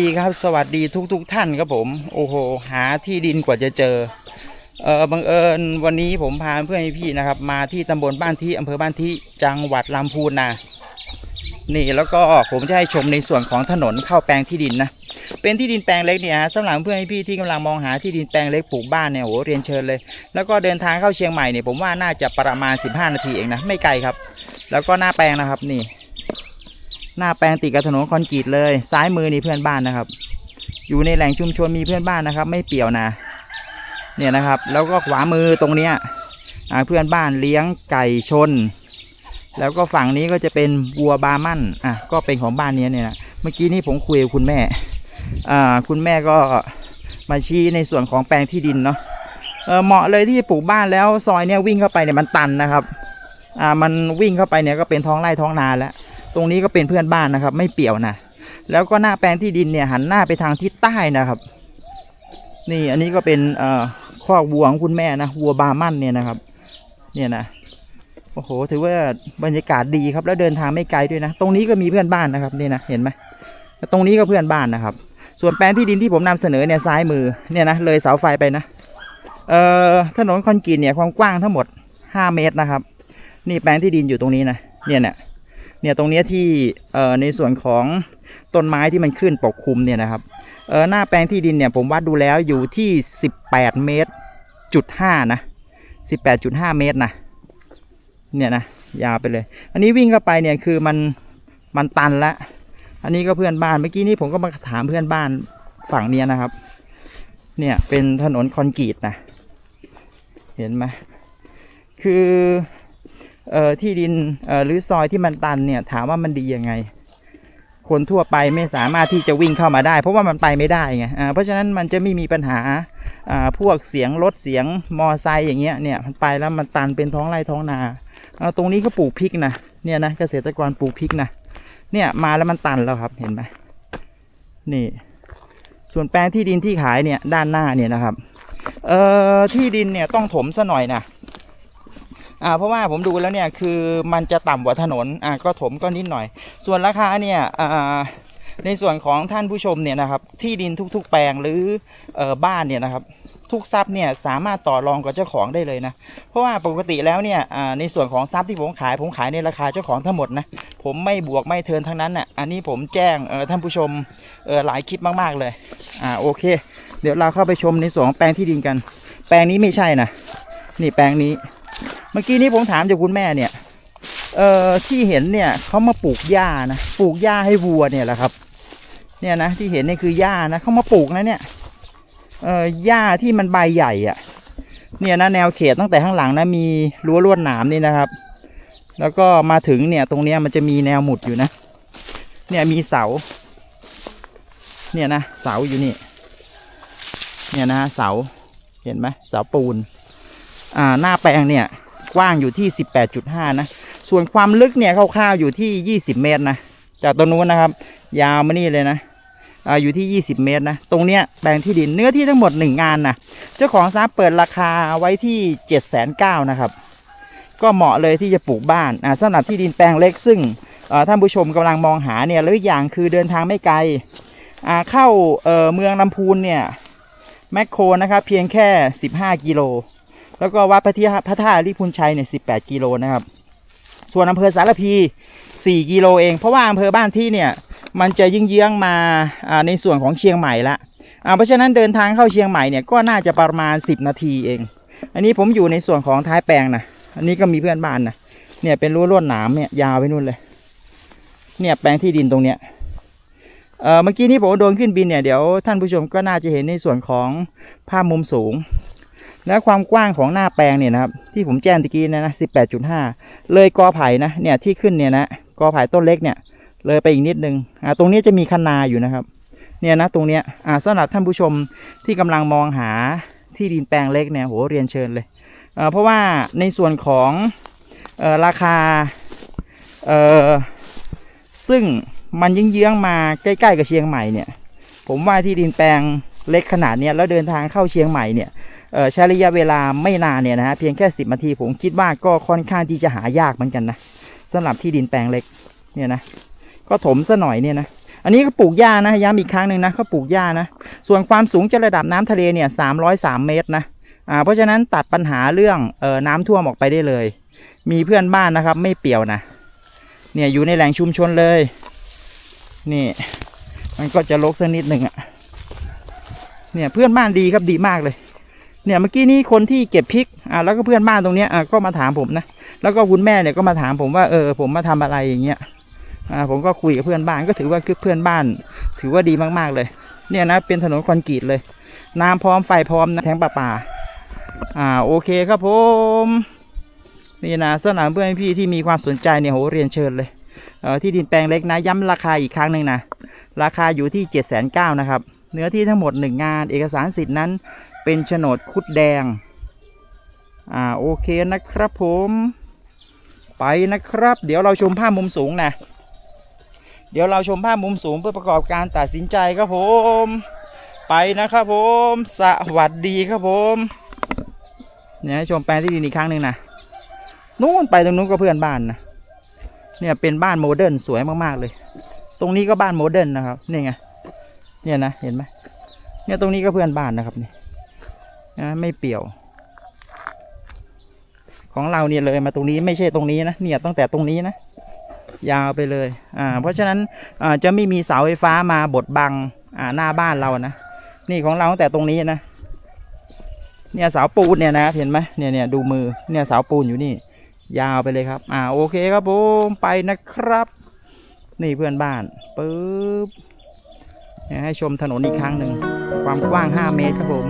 ดีครับสวัสดีทุกทุกๆท่านครับผม โอ้โห หาที่ดินกว่าจะเจอเออบังเอิญวันนี้ผมพาเพื่อนพี่นะครับ มาที่ตำบลบ้านที่อำเภอบ้านที่จังหวัดลำพูนนะนี่แล้วก็ผมจะให้ชมในส่วนของถนนเข้าแปลงที่ดินนะเป็นที่ดินแปลงเล็กเนี่ยฮะสำหรับเพื่อนพี่ที่กำลังมองหาที่ดินแปลงเล็กปลูกบ้านเนี่ยโอ้โหเรียนเชิญเลย แล้วก็เดินทางเข้าเชียงใหม่เนี่ยผมว่าน่าจะประมาณ 15 นาทีเองนะไม่ไกลครับ แล้วก็หน้าแปลงนะครับนี่ หน้าแปลงติดกับถนนคอนกรีตเลย ซ้ายมือนี่เพื่อนบ้านนะครับ อยู่ในแหล่งชุมชนมีเพื่อนบ้านนะครับ ไม่เปี่ยวนะ เนี่ยนะครับ แล้วก็ขวามือตรงเนี้ยอ่าเพื่อนบ้านเลี้ยงไก่ชน แล้วก็ฝั่งนี้ก็จะเป็นวัวบามั่นอะก็เป็นของบ้านนี้เนี่ยนะเมื่อกี้นี่ผมคุยกับคุณแม่อ่าคุณแม่ก็มาชี้ในส่วนของแปลงที่ดินเนาะเออเหมาะเลยที่จะปลูกบ้านแล้วซอยเนี้ยวิ่งเข้าไปเนี่ยมันตันนะครับ อ่ามันวิ่งเข้าไปเนี่ยก็เป็นท้องไร่ท้องนาแล้ว ตรงนี้ก็เป็นเพื่อนบ้านนะครับ ไม่เปี่ยวนะแล้วก็หน้าแปลงที่ดินเนี่ยหันหน้าไปทางทิศใต้นะครับ นี่อันนี้ก็เป็นเอ่อคอกวัวของคุณแม่นะวัวบามั่นเนี่ยนะครับ เนี่ยนะโอ้โห ถือว่าบรรยากาศดีครับ แล้วเดินทางไม่ไกลด้วยนะ ตรงนี้ก็มีเพื่อนบ้านนะครับนี่นะเห็นไหมตรงนี้ก็เพื่อนบ้านนะครับ ส่วนแปลงที่ดินที่ผมนำเสนอเนี่ยซ้ายมือเนี่ยนะเลยเสาไฟไปนะเอ่อถนนคอนกรีตเนี่ยความกว้างทั้งหมด 5 เมตรนะครับ นี่แปลงที่ดินอยู่ตรงนี้นะเนี่ยเนี่ย เนี่ยตรงนี้ที่ในส่วนของต้นไม้ที่มันขึ้นปกคลุมเนี่ยนะครับเออหน้าแปลงที่ดินเนี่ยผมวัดดูแล้วอยู่ที่ 18 เมตรจุดห้านะ 18.5 เมตรนะเนี่ยนะยาวไปเลย อันนี้วิ่งเข้าไปเนี่ยคือมันมันตันละอันนี้ก็เพื่อนบ้านเมื่อกี้นี้ผมก็มาถามเพื่อนบ้านฝั่งเนี้ยนะครับ เนี่ยเป็นถนนคอนกรีตนะเห็นไหมคือ ที่ดินเอ่อหรือซอยที่มันตันเนี่ยถามว่ามันดียังไง คนทั่วไปไม่สามารถที่จะวิ่งเข้ามาได้ เพราะว่ามันไปไม่ได้ไงอ่าเพราะฉะนั้นมันจะไม่มีปัญหาอ่าพวกเสียงรถเสียงมอไซค์อย่างเงี้ยเนี่ยมันไปแล้วมันตันเป็นท้องไร่ท้องนาเอาตรงนี้ก็ปลูกพริกนะเนี่ยนะเกษตรกรปลูกพริกนะเนี่ยมาแล้วมันตันแล้วครับเห็นไหมนี่ ส่วนแปลงที่ดินที่ขายเนี่ยด้านหน้าเนี่ยนะครับเอ่อที่ดินเนี่ยต้องถมซะหน่อยนะ อ่าเพราะว่าผมดูแล้วเนี่ยคือมันจะต่ำกว่าถนนอ่าก็ถมก็นิดหน่อย ส่วนราคาเนี่ยอ่าในส่วนของท่านผู้ชมเนี่ยนะครับที่ดินทุกๆ แปลงหรือเอ่อบ้านเนี่ยนะครับทุกทรัพย์เนี่ยสามารถต่อรองกับเจ้าของได้เลยนะ เพราะว่าปกติแล้วเนี่ยอ่าในส่วนของทรัพย์ที่ผมขายผมขายในราคาเจ้าของทั้งหมดนะผมไม่บวกไม่เทินทั้งนั้นน่ะอันนี้ผมแจ้งเออท่านผู้ชมเออหลายคลิปมากๆเลยอ่าโอเค เดี๋ยวเราเข้าไปชมในส่วนของแปลงที่ดินกัน แปลงนี้ไม่ใช่นะนี่แปลงนี้ เมื่อกี้นี้ผมถามจากคุณแม่เนี่ย เอ่อที่เห็นเนี่ยเขามาปลูกหญ้านะปลูกหญ้าให้วัวเนี่ยแหละครับ เนี่ยนะที่เห็นนี่คือหญ้านะเขามาปลูกนะเนี่ย เอ่อหญ้าที่มันใบใหญ่อะเนี่ยนะแนวเขตตั้งแต่ข้างหลังนะมีรั้วลวดหนามนี่นะครับ แล้วก็มาถึงเนี่ยตรงเนี้ยมันจะมีแนวหมุดอยู่นะ เนี่ยมีเสา เนี่ยนะเสาอยู่นี่เนี่ยนะเสาเห็นไหมเสาปูน อ่าหน้าแปลงเนี่ย กว้างอยู่ที่ 18.5 นะ ส่วนความลึกเนี่ยคร่าวๆอยู่ที่ 20 เมตรนะ จากตรงนู้นนะครับ ยาวมานี่เลยนะอ่าอยู่ที่ 20 เมตรนะ ตรงเนี้ยแปลงที่ดินเนื้อที่ทั้งหมด 1 งานนะเจ้าของทรัพย์เปิดราคาไว้ที่ 7 9 0 0 0นะครับ ก็เหมาะเลยที่จะปลูกบ้านอ่าสำหรับที่ดินแปลงเล็กซึ่งอ่อท่านผู้ชมกำลังมองหาเนี่ยแล้วอีกอย่างคือเดินทางไม่ไกลอ่าเข้าเอ่อเมืองลำพูนเนี่ยแมคโครนะครับเพียงแค่ 15 กิโล แล้วก็วัดพระที่พระธาตุลิพุนชัยเนี่ย18กิโลนะครับ ส่วนอำเภอสารพี4กิโลเอง เพราะว่าอำเภอบ้านที่เนี่ยมันจะยิ่งเยื้องมาในส่วนของเชียงใหม่ละเพราะฉะนั้นเดินทางเข้าเชียงใหม่เนี่ยก็น่าจะประมาณ 10 นาทีเอง อันนี้ผมอยู่ในส่วนของท้ายแปลงนะอันนี้ก็มีเพื่อนบ้านนะเนี่ยเป็นรั้วลวดหนามเนี่ยยาวไปนู่นเลย เนี่ยแปลงที่ดินตรงเนี้ยเออเมื่อกี้นี้ผมโดนขึ้นบินเนี่ยเดี๋ยวท่านผู้ชมก็น่าจะเห็นในส่วนของภาพมุมสูง และความกว้างของหน้าแปลงเนี่ยนะครับ ที่ผมแจ้งตะกี้นะนะ18.5เลยกอไผ่นะเนี่ยที่ขึ้นเนี่ยนะกอไผ่ต้นเล็กเนี่ย เลยไปอีกนิดนึงอ่าตรงนี้จะมีคันนาอยู่นะครับ เนี่ยนะตรงเนี้ยอ่าสำหรับท่านผู้ชมที่กำลังมองหาที่ดินแปลงเล็กเนี่ยโหเรียนเชิญเลยเอ่อเพราะว่าในส่วนของเอ่อราคาเอ่อซึ่งมันยิ่งเยื้องๆมาใกล้ๆกับเชียงใหม่เนี่ย ผมว่าที่ดินแปลงเล็กขนาดเนี้ยแล้วเดินทางเข้าเชียงใหม่เนี่ย ใช้ระยะเวลาไม่นานเนี่ยนะฮะเพียงแค่สิบนาทีผมคิดว่าก็ค่อนข้างที่จะหายากเหมือนกันนะสำหรับที่ดินแปลงเล็กเนี่ยนะก็ถมซะหน่อยเนี่ยนะอันนี้ก็ปลูกหญ้านะย้ำอีกครั้งหนึ่งนะเขาปลูกหญ้านะส่วนความสูงจากระดับน้ำทะเลเนี่ยสามร้อยสามเมตรนะอ่าเพราะฉะนั้นตัดปัญหาเรื่องเอ่อน้ำท่วมออกไปได้เลย มีเพื่อนบ้านนะครับ ไม่เปี่ยวนะเนี่ยอยู่ในแหล่งชุมชนเลย นี่ มันก็จะลกสักนิดหนึ่งอะเนี่ยเพื่อนบ้านดีครับดีมากเลย เนี่ยเมื่อกี้นี้คนที่เก็บพริกอ่าแล้วก็เพื่อนบ้านตรงเนี้ยอ่าก็มาถามผมนะแล้วก็คุณแม่เนี่ยก็มาถามผมว่าเออผมมาทำอะไรอย่างเงี้ยอ่าผมก็คุยกับเพื่อนบ้านก็ถือว่าคือเพื่อนบ้าน ถือว่าดีมากๆเลย เนี่ยนะเป็นถนนคอนกรีตเลย น้ำพร้อมไฟพร้อมนะแทงป่าป่าอ่าโอเคครับผมนี่นะสำหรับเพื่อนพี่ที่มีความสนใจเนี่ยโหเรียนเชิญเลยเออที่ดินแปลงเล็กนะย้ำราคาอีกครั้งหนึ่งนะราคาอยู่ที่เจ็ดแสนเก้านะครับเนื้อที่ทั้งหมดหนึ่งงาน เอกสารสิทธิ์นั้น เป็นโฉนดคุดแดง อ่าโอเคนะครับผม ไปนะครับ เดี๋ยวเราชมภาพมุมสูงนะ เดี๋ยวเราชมภาพมุมสูงเพื่อประกอบการตัดสินใจครับผม ไปนะครับผม สวัสดีครับผมเนี่ยชมแปลงที่ดินอีกครั้งหนึ่งนะนู่นไปตรงนู้นก็เพื่อนบ้านนะเนี่ยเป็นบ้านโมเดิร์นสวยมากๆเลย ตรงนี้ก็บ้านโมเดิร์นนะครับนี่ไงเนี่ยนะเห็นไหมเนี่ยตรงนี้ก็เพื่อนบ้านนะครับนี่ นะไม่เปี่ยว ของเราเนี่ยเลยมาตรงนี้ไม่ใช่ตรงนี้นะเนี่ยตั้งแต่ตรงนี้นะยาวไปเลยอ่าเพราะฉะนั้นอ่าจะไม่มีเสาไฟฟ้ามาบดบังอ่าหน้าบ้านเรานะนี่ของเราตั้งแต่ตรงนี้นะเนี่ยเสาปูนเนี่ยนะเห็นไหมเนี่ยเนี่ยดูมือเนี่ยเสาปูนอยู่นี่ ยาวไปเลยครับ อ่าโอเคครับผมไปนะครับ นี่เพื่อนบ้านปึ๊บให้ชมถนนอีกครั้งหนึ่ง ความกว้าง 5 เมตรครับผม